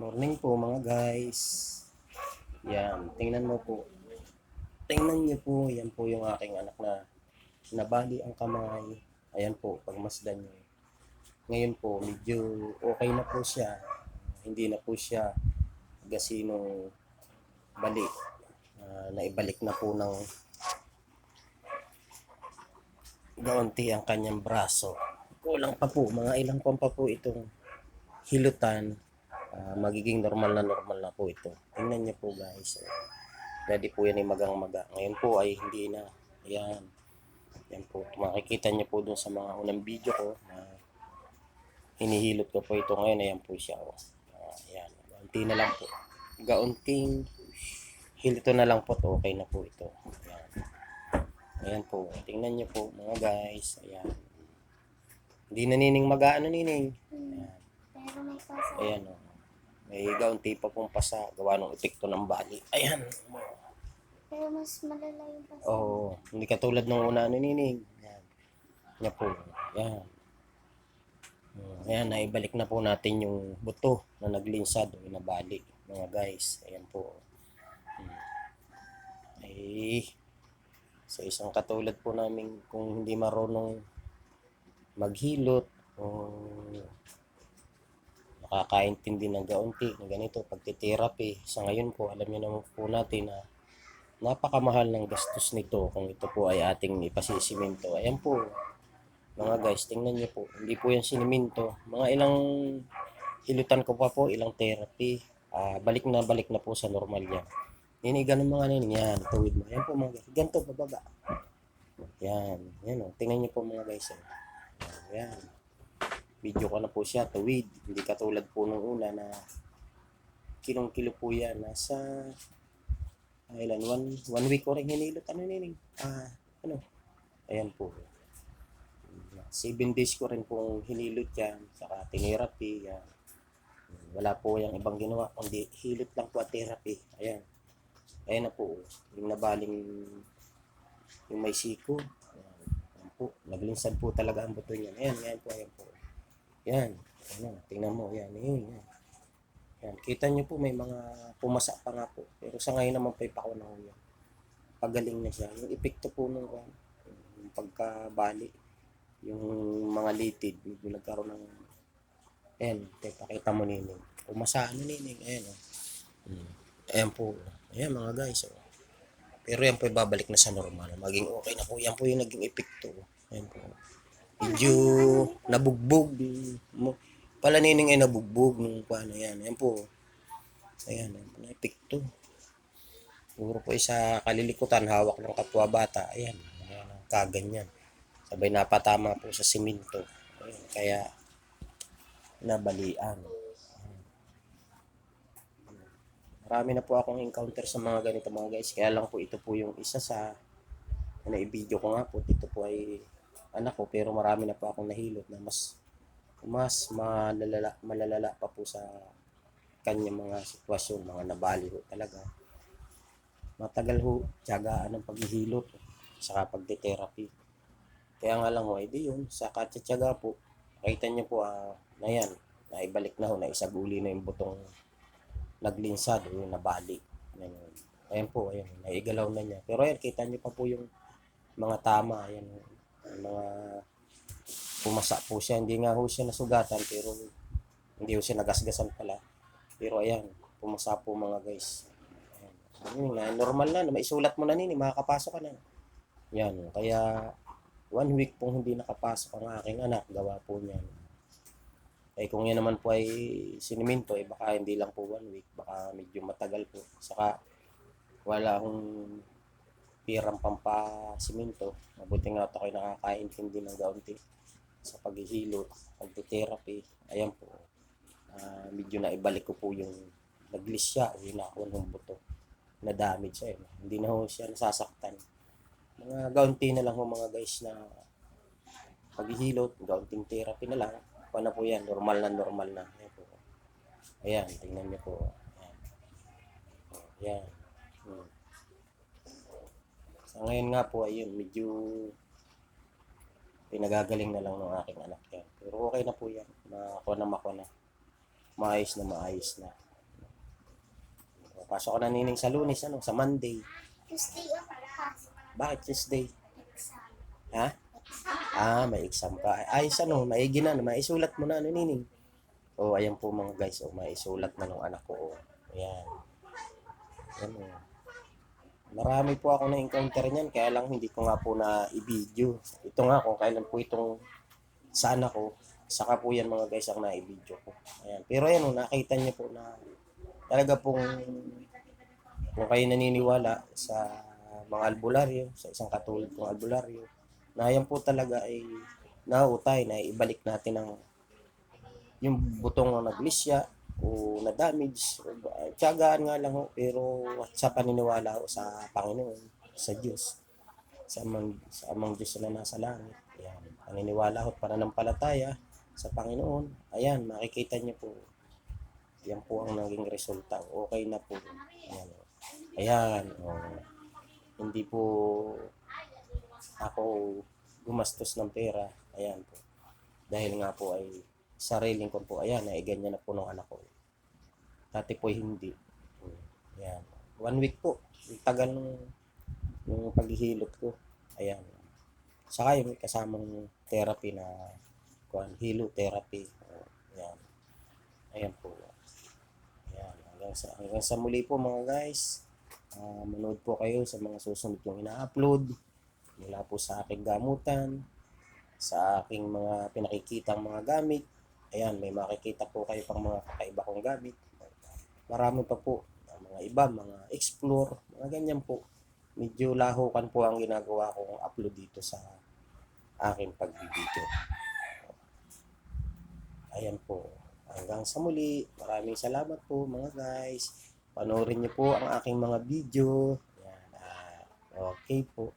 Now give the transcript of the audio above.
Morning po mga guys. Yan, tingnan mo po. Tingnan niyo po, yan po yung aking anak na nabali ang kamay. Ayan po, pagmasdan niyo. Ngayon po, medyo okay na po siya. Hindi na po siya gasinong bali. Ah, naibalik na po ng gaunti ang kanyang braso. Kulang pa po, mga ilang pa po itong hilutan Ah, magiging normal na normal na po ito. Tingnan niyo po guys. Ready po yan ay magang maga. Ngayon po ay hindi na. Ayan. Yan po. Makikita niyo po dun sa mga unang video ko na hinihilot ko po ito ngayon. Ayan po siya. Oh. Ah, ayan. Gaunti na lang po. Gaunting hilito na lang po to. Okay na po ito. Ayan. Ayan po. Tingnan niyo po mga guys. Ayan. Hindi. Ano nining? Ayan. Pero may pasa. Ayan o. May gaunti pa pong pasa. Gawa ng epekto ng bali. Ayan. Pero mas malala yung pasa. Oo. hindi katulad ng una naninig. Ayan. Yan po. Ayan. Ayan, naibalik na po natin yung buto na naglinsad o nabali. Mga guys. Ayan po. Mm. Ay, sa isang katulad po namin kung hindi marunong maghilot o nakakaintindi ng gaunti ng ganito pagtitherapy sa ngayon po alam niyo naman po natin na napakamahal ng gastos nito kung ito po ay ating ipasisimento ayan po mga guys tingnan niyo po hindi po yan siniminto mga ilang hilutan ko pa po ilang therapy Ah, balik na balik na po sa normal yan Nini, ganun mga. Yan, tuwid mo. Yan po mga guys. Ganito, bababa. Yan. Yan o. Tingnan niyo po mga guys. Oh. Yan. Video ko na po siya, tuwid. Hindi katulad po nung una na kilong-kilo po yan. Nasa, ilan, one, one week ko rin hinilot. Ano nining? Ah, ano? Ayan po. Seven days ko rin pong hinilot yan. Saka tinirapy. Yan. Wala po yung ibang ginawa. Kundi hilot lang po at therapy. Ayan. Ayan na po. Yung nabaling yung may siko. Ayan. Ayan po. Naglinsad po talaga ang buto niyan. Ayan, ayan po, ayan po. Yan. Ayan, tingnan mo. Yan, yun, yan. Yan. Kita niyo po may mga pumasa pa nga po. Pero sa ngayon naman po ipakaw na yan. Pagaling na siya. Yung epekto po nung uh, yung pagkabali. Yung mga litid. Medyo nagkaroon ng Ayan, te, pakita mo nining. Pumasa ano nining. Ayan o. Hmm. Ayan po. Ayan mga guys. Oh. Pero yan po babalik na sa normal. Maging okay na po. Yan po yung naging epekto. Ayan po. Medyo nabugbog. Pala nining ay nabugbog nung paano yan. Ayan po. Ayan, ayan po na epekto. Puro po isa kalilikutan, hawak ng kapwa bata. Ayan, ayan kaganyan. Sabay napatama po sa simento. Ayan, kaya nabalian. Marami na po akong encounter sa mga ganito mga guys. Kaya lang po ito po yung isa sa na i-video ko nga po. Ito po ay anak ko pero marami na po akong nahilot na mas mas malalala, malalala pa po sa kanyang mga sitwasyon, mga nabali ho talaga. Matagal ho, tiyagaan ang paghihilot saka pagde-therapy. Kaya nga lang ho, edi yun, sa katsatsaga po, nakita niyo po ah, na yan, naibalik na ho, naisaguli na yung butong naglinsad yung nabali. Ayan, ayan po, ayan, naigalaw na niya. Pero ayan, kita niyo pa po yung mga tama, ayan, mga pumasa po siya. Hindi nga ho siya nasugatan, pero hindi ho siya nagasgasan pala. Pero ayan, pumasa po mga guys. Ayan, Ayun na, normal na, maisulat mo na nini, makakapasok ka na. Yan, kaya one week pong hindi nakapasok ang aking anak, gawa po niyan. Eh kung yan naman po ay siniminto, eh baka hindi lang po one week, baka medyo matagal po. Saka wala akong pirang pampasiminto. Mabuti nga ako ay nakakaintindi ng gaunti sa paghihilot, pagtitherapy. Ayan po. Ah, medyo na ibalik ko po yung naglis siya, yun ako ng buto na damage siya. Eh. Hindi na ho siya nasasaktan. Mga gaunti na lang ho mga guys na paghihilot, gaunting therapy na lang. Paano po yan? Normal na normal na. Ayan po. Ayan, tingnan niyo po. Ayan. Ayan. Hmm. Sa ngayon nga po, ayun, medyo pinagagaling na lang ng aking anak yan. Pero okay na po yan. Makuha na makuha na. Maayos na maayos na. Pasok ka na nining sa lunes, ano, sa Monday. Tuesday ang pasok. Bakit Tuesday? Exam. Ha? Ah, may exam ka. Ayos ano, maigi na, maisulat mo na, ano, nining. O, ayan po mga guys, o, maisulat na ng anak ko. O. Ayan. Ayan o. Marami po ako na-encounter niyan, kaya lang hindi ko nga po na i-video. Ito nga kung kailan po itong sa anak ko, saka po yan mga guys ang na-i-video ko. Ayan. Pero ayan o, nakita niyo po na talaga pong kung kayo naniniwala sa mga albularyo, sa isang katulad kong albularyo, na yan po talaga ay nautay na ibalik natin ang yung butong na naglisya o na damage tiyagaan nga lang ho pero sa paniniwala ho sa Panginoon sa Diyos sa amang, sa amang Diyos na nasa langit ayan, paniniwala ho at pananampalataya sa Panginoon ayan makikita niyo po yan po ang naging resulta okay na po ayan, ayan oh. hindi po ako gumastos ng pera. Ayan po. Dahil nga po ay sariling ko po. Ayan, ay ganyan na po ng anak ko. Dati po hindi. Ayan. One week po. Yung tagal ng yung paghihilot ko. Ayan. Saka yung kasamang therapy na kuan, hilo therapy. Ayan. Ayan po. Ayan. Hanggang sa, hanggang sa muli po mga guys. Ah, manood po kayo sa mga susunod kong ina-upload mula po sa aking gamutan, sa aking mga pinakikitang mga gamit. Ayan, may makikita po kayo pang mga kakaiba kong gamit. Marami pa po, ah, mga iba, mga explore, mga ganyan po. Medyo lahukan po ang ginagawa kong upload dito sa aking pagbibideo. Ayan po. Hanggang sa muli, maraming salamat po mga guys. Panoorin niyo po ang aking mga video. Ayan, ah, okay po.